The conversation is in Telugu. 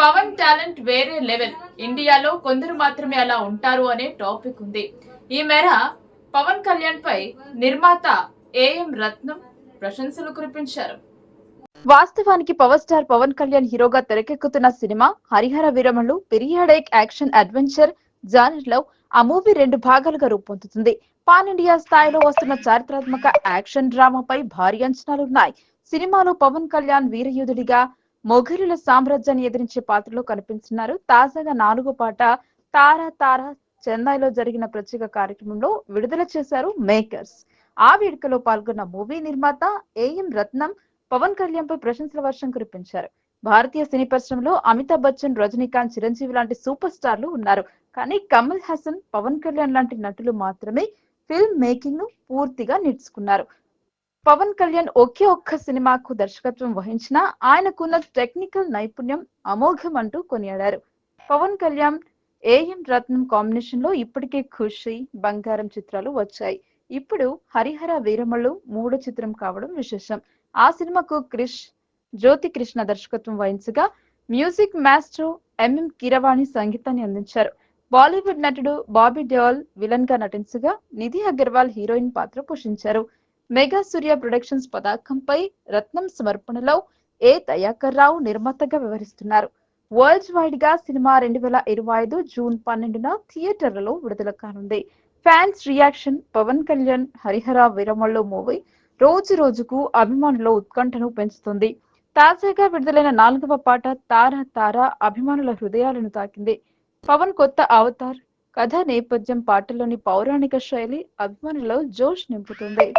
పవన్ టాలెంట్ వేరే లెవెల్. ఇండియాలో కొందరు మాత్రమే అలా ఉంటారు అనే టాపిక్ ఉంది. ఈ మేర పవన్ కళ్యాణ్ పై నిర్మాత ఏఎం రత్నం ప్రశంసలు కురిపించారు. వాస్తవానికి పవర్ స్టార్ పవన్ కళ్యాణ్ హీరోగా తెరకెక్కుతున్న cinema Harihara Veeramallu periodic action adventure జానర్లో ఆ మూవీ రెండు భాగాలుగా రూపొందుతుంది. పాన్ ఇండియా స్థాయిలో వస్తున్న చారిత్రాత్మక యాక్షన్ డ్రామాపై భారీ అంచనాలున్నాయి. సినిమాలో పవన్ కళ్యాణ్ వీరయోధుడిగా మొఘలుల సామ్రాజ్యాన్ని ఎదిరించే పాత్రలో కనిపిస్తున్నారు తాజాగా నాలుగో పాట తారా తారా చెన్నైలో జరిగిన ప్రత్యేక కార్యక్రమంలో విడుదల చేశారు మేకర్స్. ఆ వేడుకలో పాల్గొన్న మూవీ నిర్మాత ఏఎం రత్నం పవన్ కళ్యాణ్ పై ప్రశంసల వర్షం కురిపించారు. భారతీయ సినీ పరిశ్రమలో అమితాబ్ బచ్చన్ రజనీకాంత్ చిరంజీవి లాంటి సూపర్ స్టార్లు ఉన్నారు. కానీ కమల్ హాసన్ పవన్ కళ్యాణ్ లాంటి నటులు మాత్రమే ఫిల్మ్ మేకింగ్ను పూర్తిగా నేర్చుకున్నారు. పవన్ కళ్యాణ్ ఒకే ఒక్క సినిమాకు దర్శకత్వం వహించినా ఆయనకున్న టెక్నికల్ నైపుణ్యం అమోఘం అంటూ కొనియాడారు. పవన్ కళ్యాణ్ ఏఎం రత్నం కాంబినేషన్లో ఇప్పటికే ఖుషి బంగారం చిత్రాలు వచ్చాయి. ఇప్పుడు హరిహర వీరమల్లు మూడో చిత్రం కావడం విశేషం. ఆ సినిమాకు క్రిష్ జ్యోతి కృష్ణ దర్శకత్వం వహించగా మ్యూజిక్ మాస్టర్ ఎంఎం కీరవాణి సంగీతాన్ని అందించారు. బాలీవుడ్ నటుడు బాబీ డెవాల్ విలన్గా నటించగా నిధి అగర్వాల్ హీరోయిన్ పాత్ర పోషించారు. మెగా సూర్య ప్రొడక్షన్స్ పతాకంపై రత్నం సమర్పణలో ఏ దయాకర్ రావు నిర్మాతగా వ్యవహరిస్తున్నారు. వరల్డ్ వైడ్గా సినిమా రెండు వేల ఇరవై ఐదు జూన్ పన్నెండున థియేటర్లలో విడుదల కానుంది. Fans reaction Pawan Kalyan Harihara Veeramallu movie రోజు రోజుకు అభిమానుల ఉత్కంఠను పెంచుతుంది. తాజాగా విడుదలైన నాలుగవ పాట తార తార అభిమానుల హృదయాలను తాకింది. పవన్ కొత్త అవతార్ కథ నేపథ్యం పాటలోని పౌరాణిక శైలి అభిమానులలో జోష్ నింపుతుంది.